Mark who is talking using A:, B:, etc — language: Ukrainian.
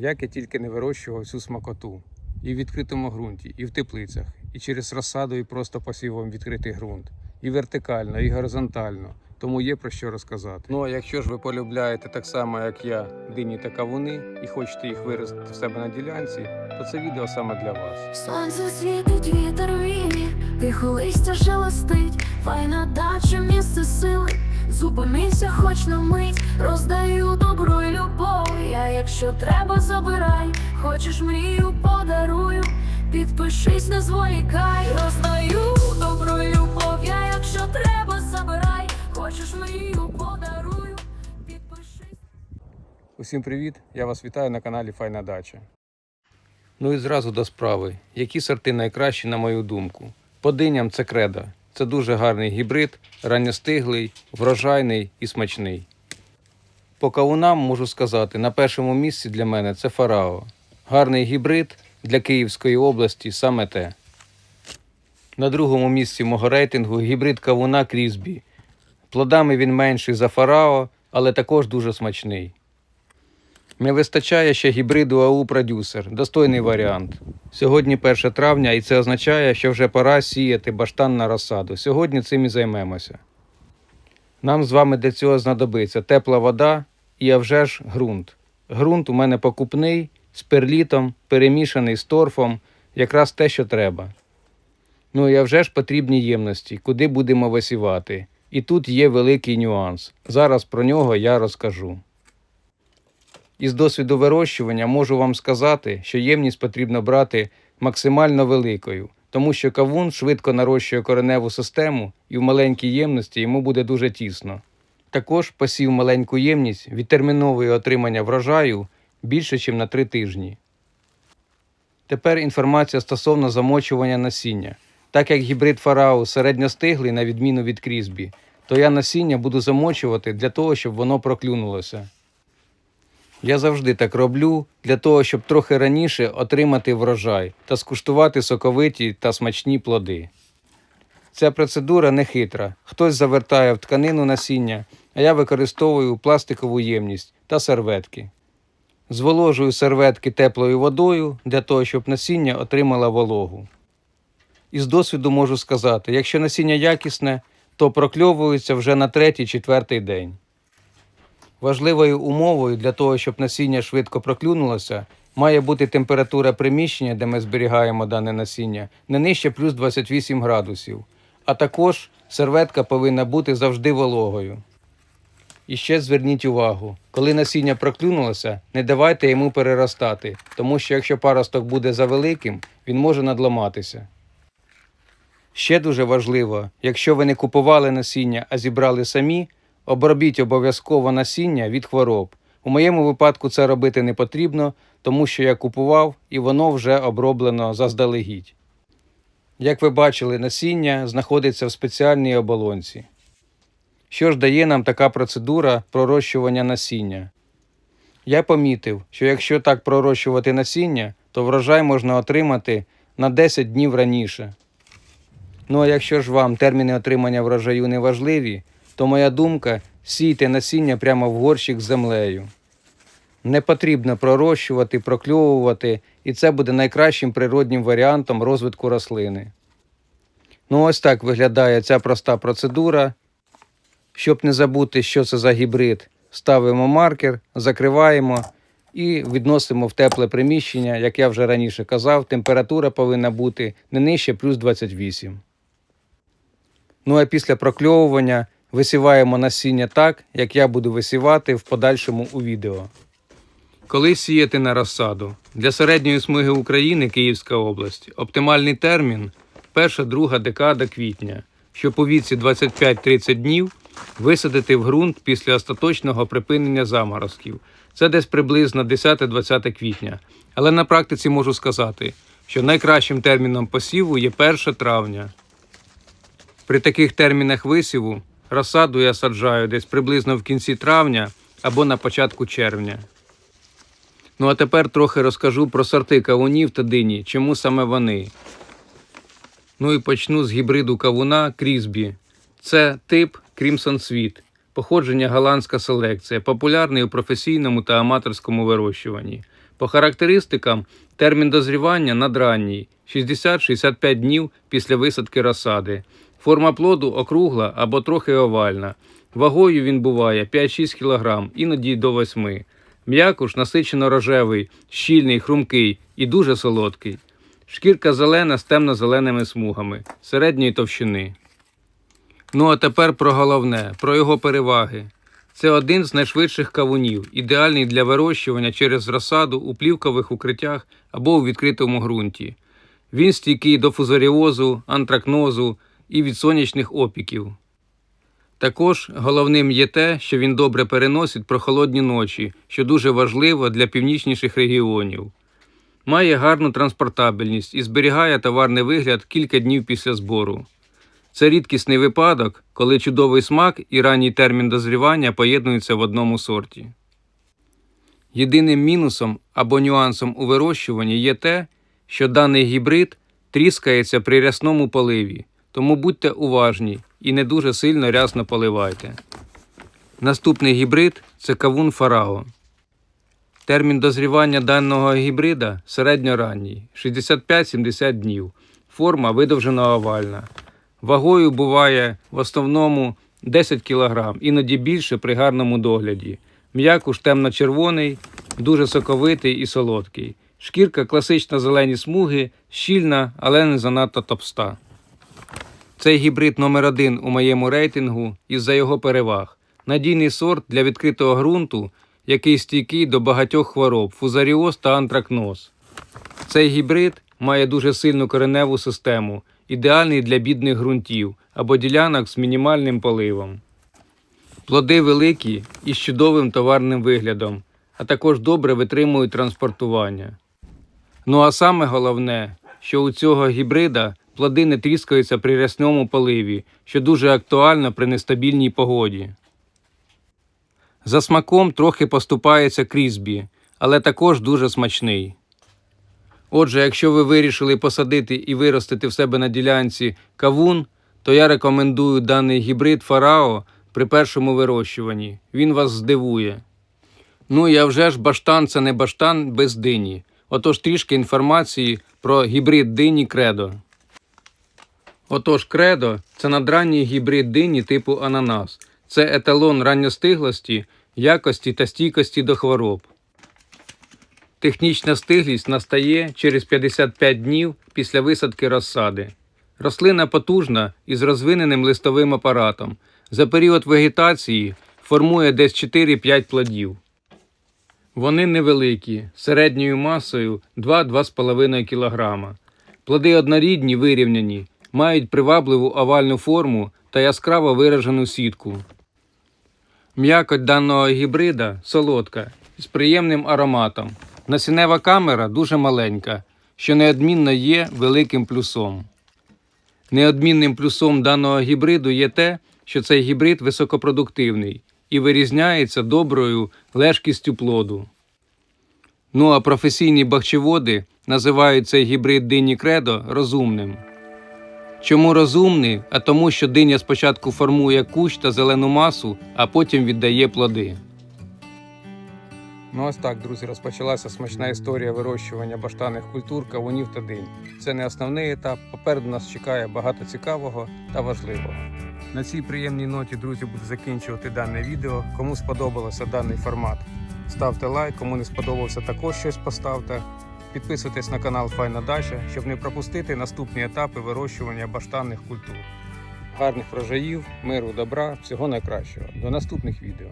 A: Як я тільки не вирощував цю смакоту. І в відкритому ґрунті, і в теплицях, і через розсаду, і просто посівом відкритий ґрунт. І вертикально, і горизонтально. Тому є про що розказати. Ну а якщо ж ви полюбляєте так само, як я, дині та кавуни, і хочете їх виростити в себе на ділянці, то це відео саме для вас.
B: Сонце світить, вітер віє, тихо листя шелестить, файна дача, місце сили. Зупинися хоч на мить, роздаю добро й любов. Я, якщо треба, забирай, хочеш мрію, подарую. Підпишись, не зволікай, роздаю добро й любов. Я, якщо треба, забирай, хочеш мрію, подарую. Підпишись.
A: Усім привіт! Я вас вітаю на каналі Файна Дача. Ну і зразу до справи. Які сорти найкращі, на мою думку? По диням це кредо. Це дуже гарний гібрид, ранньостиглий, врожайний і смачний. По кавунам можу сказати, на першому місці для мене це фарао. Гарний гібрид для Київської області саме те. На другому місці мого рейтингу гібрид кавуна Крізбі. Плодами він менший за фарао, але також дуже смачний. Не вистачає ще гібриду АУ Продюсер, достойний варіант. Сьогодні 1 травня, і це означає, що вже пора сіяти баштан на розсаду. Сьогодні цим і займемося. Нам з вами для цього знадобиться тепла вода і а вже ж ґрунт. Ґрунт у мене покупний, з перлітом, перемішаний з торфом, якраз те, що треба. Ну і а вже ж потрібні ємності, куди будемо висівати. І тут є великий нюанс. Зараз про нього я розкажу. Із досвіду вирощування можу вам сказати, що ємність потрібно брати максимально великою, тому що кавун швидко нарощує кореневу систему і в маленькій ємності йому буде дуже тісно. Також посів маленьку ємність відтерміновує отримання врожаю більше, ніж на 3 тижні. Тепер інформація стосовно замочування насіння. Так як гібрид фарау середньостиглий, на відміну від крізбі, то я насіння буду замочувати для того, щоб воно проклюнулося. Я завжди так роблю для того, щоб трохи раніше отримати врожай та скуштувати соковиті та смачні плоди. Ця процедура не хитра. Хтось завертає в тканину насіння, а я використовую пластикову ємність та серветки. Зволожую серветки теплою водою для того, щоб насіння отримало вологу. Із досвіду можу сказати, якщо насіння якісне, то прокльовується вже на третій-четвертий день. Важливою умовою для того, щоб насіння швидко проклюнулося, має бути температура приміщення, де ми зберігаємо дане насіння, не нижче плюс 28 градусів. А також серветка повинна бути завжди вологою. І ще зверніть увагу, коли насіння проклюнулося, не давайте йому переростати, тому що якщо паросток буде завеликим, він може надламатися. Ще дуже важливо, якщо ви не купували насіння, а зібрали самі, обробіть обов'язково насіння від хвороб. У моєму випадку це робити не потрібно, тому що я купував і воно вже оброблено заздалегідь. Як ви бачили, насіння знаходиться в спеціальній оболонці. Що ж дає нам така процедура пророщування насіння? Я помітив, що якщо так пророщувати насіння, то врожай можна отримати на 10 днів раніше. Ну а якщо ж вам терміни отримання врожаю не важливі, то моя думка сійте насіння прямо в горщик з землею. Не потрібно пророщувати, прокльовувати, і це буде найкращим природнім варіантом розвитку рослини. Ну, ось так виглядає ця проста процедура. Щоб не забути, що це за гібрид, ставимо маркер, закриваємо і відносимо в тепле приміщення, як я вже раніше казав, температура повинна бути не нижче плюс 28. Ну а після прокльовування висіваємо насіння так, як я буду висівати в подальшому у відео. Коли сіяти на розсаду? Для середньої смуги України Київська область оптимальний термін перша-друга декада квітня, щоб у віці 25-30 днів висадити в ґрунт після остаточного припинення заморозків. Це десь приблизно 10-20 квітня. Але на практиці можу сказати, що найкращим терміном посіву є 1 травня. При таких термінах висіву розсаду я саджаю десь приблизно в кінці травня або на початку червня. Ну а тепер трохи розкажу про сорти кавунів та дині, чому саме вони. Ну і почну з гібриду кавуна Крізбі. Це тип Crimson Sweet, походження голландська селекція, популярний у професійному та аматорському вирощуванні. По характеристикам термін дозрівання надранній 60-65 днів після висадки розсади. Форма плоду округла або трохи овальна. Вагою він буває 5-6 кг, іноді до 8 М'якуш насичено рожевий, щільний, хрумкий і дуже солодкий. Шкірка зелена з темно-зеленими смугами, середньої товщини. Ну а тепер про головне, про його переваги. Це один з найшвидших кавунів, ідеальний для вирощування через розсаду у плівкових укриттях або у відкритому ґрунті. Він стійкий до фузаріозу, антракнозу і від сонячних опіків. Також головним є те, що він добре переносить прохолодні ночі, що дуже важливо для північніших регіонів. Має гарну транспортабельність і зберігає товарний вигляд кілька днів після збору. Це рідкісний випадок, коли чудовий смак і ранній термін дозрівання поєднуються в одному сорті. Єдиним мінусом або нюансом у вирощуванні є те, що даний гібрид тріскається при рясному поливі, тому будьте уважні і не дуже сильно рясно поливайте. Наступний гібрид це кавун фарао. Термін дозрівання даного гібрида середньоранній 65-70 днів. Форма видовжено овальна. Вагою буває в основному 10 кг, іноді більше при гарному догляді. М'якуш темно-червоний, дуже соковитий і солодкий. Шкірка класична зелені смуги, щільна, але не занадто товста. Цей гібрид номер один у моєму рейтингу із-за його переваг. Надійний сорт для відкритого ґрунту, який стійкий до багатьох хвороб, фузаріоз та антракноз. Цей гібрид має дуже сильну кореневу систему, ідеальний для бідних ґрунтів або ділянок з мінімальним поливом. Плоди великі і з чудовим товарним виглядом, а також добре витримують транспортування. Ну а саме головне, що у цього гібрида плоди не тріскаються при рясному поливі, що дуже актуально при нестабільній погоді. За смаком трохи поступається крізбі, але також дуже смачний. Отже, якщо ви вирішили посадити і виростити в себе на ділянці кавун, то я рекомендую даний гібрид фарао при першому вирощуванні. Він вас здивує. Ну а вже ж баштан це не баштан без дині. Отож трішки інформації про гібрид дині кредо. Отож, кредо це надранній гібрид дині типу ананас. Це еталон ранньостиглості, якості та стійкості до хвороб. Технічна стиглість настає через 55 днів після висадки розсади. Рослина потужна і з розвиненим листовим апаратом. За період вегетації формує десь 4-5 плодів. Вони невеликі, середньою масою 2-2,5 кг. Плоди однорідні, вирівняні, мають привабливу овальну форму та яскраво виражену сітку. М'якоть даного гібрида солодка з приємним ароматом. Насінева камера дуже маленька, що неодмінно є великим плюсом. Неодмінним плюсом даного гібриду є те, що цей гібрид високопродуктивний і вирізняється доброю лежкістю плоду. Ну а професійні бахчеводи називають цей гібрид дині кредо розумним. Чому розумний? А тому, що диня спочатку формує кущ та зелену масу, а потім віддає плоди. Ну ось так, друзі, розпочалася смачна історія вирощування баштанних культур, кавунів та динь. Це не основний етап. Попереду нас чекає багато цікавого та важливого. На цій приємній ноті, друзі, буду закінчувати дане відео. Кому сподобався даний формат, ставте лайк. Кому не сподобався, також щось поставте. Підписуйтесь на канал Файна Дача, щоб не пропустити наступні етапи вирощування баштанних культур. Гарних врожаїв, миру, добра, всього найкращого. До наступних відео.